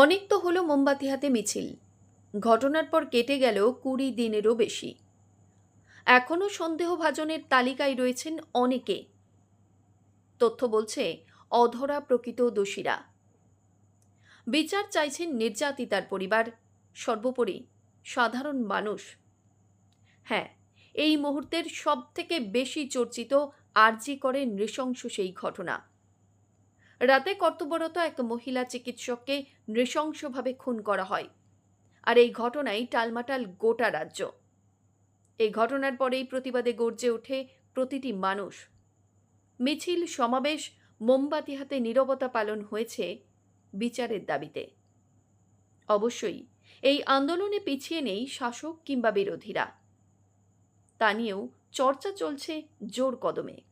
অনেক তো হলো মোমবাতি হাতে মিছিল। ঘটনার পর কেটে গেল কুড়ি দিনেরও বেশি। এখনও সন্দেহভাজনের তালিকায় রয়েছেন অনেকে। তথ্য বলছে, অধরা প্রকৃত দোষীরা। বিচার চাইছেন নির্যাতিতার পরিবার। সর্বোপরি সাধারণ মানুষ। হ্যাঁ এই মুহূর্তের সবথেকে বেশি চর্চিত আরজি করে নৃশংস সেই ঘটনা। রাতে কর্তব্যরত এক মহিলা চিকিৎসককে নৃশংসভাবে খুন করা হয়। আর এই ঘটনায় টালমাটাল গোটা রাজ্য। এই ঘটনার পরেই প্রতিবাদে গর্জে ওঠে প্রতিটি মানুষ। মিছিল, সমাবেশ, মোমবাতি হাতে নীরবতা পালন হয়েছে বিচারের দাবিতে। অবশ্যই এই আন্দোলনে পিছিয়ে নেই শাসক কিংবা বিরোধীরা। তা নিয়েও চর্চা চলছে জোর কদমে।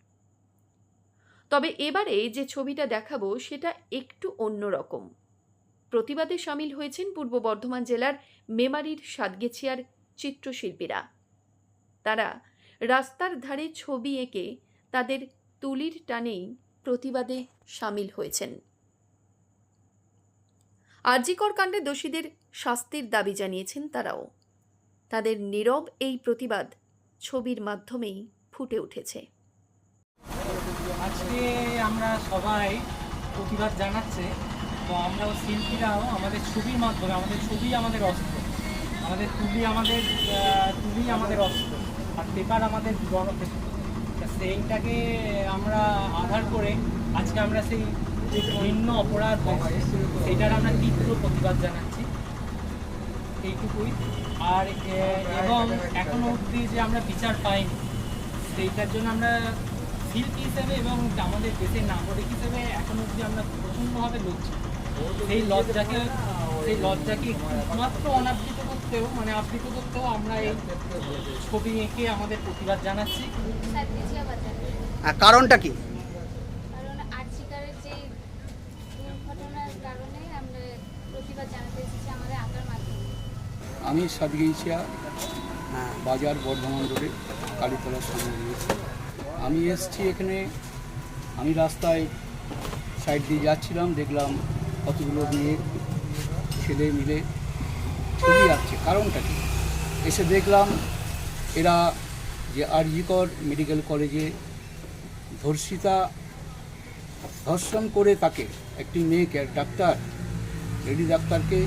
তবে এবারে যে ছবিটা দেখাবো সেটা একটু অন্যরকম প্রতিবাদে সামিল হয়েছেন পূর্ব বর্ধমান জেলার মেমারির সাতগেছিয়ার চিত্রশিল্পীরা। তারা রাস্তার ধারে ছবি এঁকে তাদের তুলির টানেই প্রতিবাদে সামিল হয়েছেন। আরজিকর কাণ্ডে দোষীদের শাস্তির দাবি জানিয়েছেন তারাও। তাদের নীরব এই প্রতিবাদ ছবির মাধ্যমেই ফুটে উঠেছে। আজকে আমরা সবাই প্রতিবাদ জানাচ্ছে। তো আমরাও শিল্পীরাও আমাদের ছবির মাধ্যমে, আমাদের ছবি আমাদের অস্ত্র। আমাদের তুলি আমাদের তুলি আমাদের অস্ত্র। আর পেপার আমাদের গণক্ষেত্র তা সেইটাকে আমরা আধার করে আজকে আমরা সেই যে ভিন্ন অপরাধ হয়েছে সেইটার আমরা তীব্র প্রতিবাদ জানাচ্ছি। এইটুকুই। আর এবং এখনও অবধি যে আমরা বিচার পাইনি, সেইটার জন্য আমরা শিল্পী হিসেবে এবং আমাদের দেশের নাগরিক হিসেবে এখন অবধি আমরা প্রচণ্ডভাবে লজ্জিত। সেই লজ্জাকে সেই লজ্জাকে মাত্র অনাবৃত করতেও মানে আবৃত করতেও আমরা এই ছবি এঁকে আমাদের প্রতিবাদ জানাচ্ছি। আর কারণটা কি? কারণ আর্চিকারের যে দুর্ঘটনার কারণে আমরা প্রতিবাদ জানাতে এসেছি আমাদের আঁকার মাধ্যমে। আমি সাতগেইছিয়া হ্যাঁ। বাজার বর্ধমান রোডে কালীতলার সামনে রয়েছি। আমি এসছি এখানে। আমি রাস্তায় সাইড দিয়ে যাচ্ছিলাম, দেখলাম কতগুলো মেয়ে ছেলে মিলে ছবি আসছে কারণটা কি? এসে দেখলাম এরা যে আরজিকর মেডিকেল কলেজে ধর্ষিতা ধর্ষণ করে তাকে একটি মেয়েকে ডাক্তার, লেডি ডাক্তারকে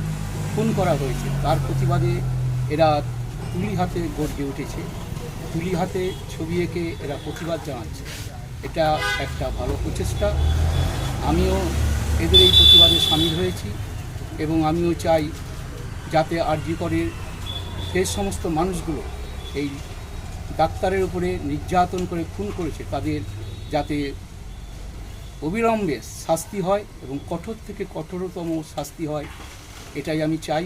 খুন করা হয়েছে। তার প্রতিবাদে এরা তুলি হাতে গর্জে উঠেছে। তুলি হাতে ছবি এঁকে এরা প্রতিবাদ জানাচ্ছে। এটা একটা ভালো প্রচেষ্টা। আমিও এদের এই প্রতিবাদে সামিল হয়েছি এবং আমিও চাই যাতে আরজি করে সেই সমস্ত মানুষগুলো এই ডাক্তারের উপরে নির্যাতন করে খুন করেছে, তাদের যাতে অবিলম্বে শাস্তি হয় এবং কঠোর থেকে কঠোরতম শাস্তি হয়, এটাই আমি চাই।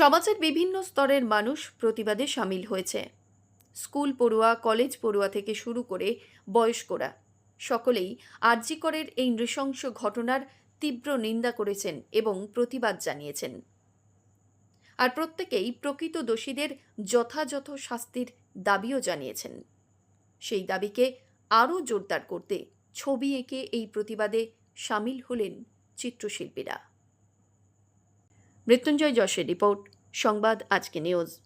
সমাজের বিভিন্ন স্তরের মানুষ প্রতিবাদে সামিল হয়েছে। স্কুল পড়ুয়া, কলেজ পড়ুয়া থেকে শুরু করে বয়স্করা। সকলেই আরজিকরের এই নৃশংস ঘটনার তীব্র নিন্দা করেছেন এবং প্রতিবাদ জানিয়েছেন। আর প্রত্যেকেই প্রকৃত দোষীদের যথাযথ শাস্তির দাবিও জানিয়েছেন। সেই দাবিকে আরও জোরদার করতে ছবি এঁকে এই প্রতিবাদে সামিল হলেন চিত্রশিল্পীরা। মৃত্যুঞ্জয় যশের রিপোর্ট, সংবাদ আজকে নিউজ।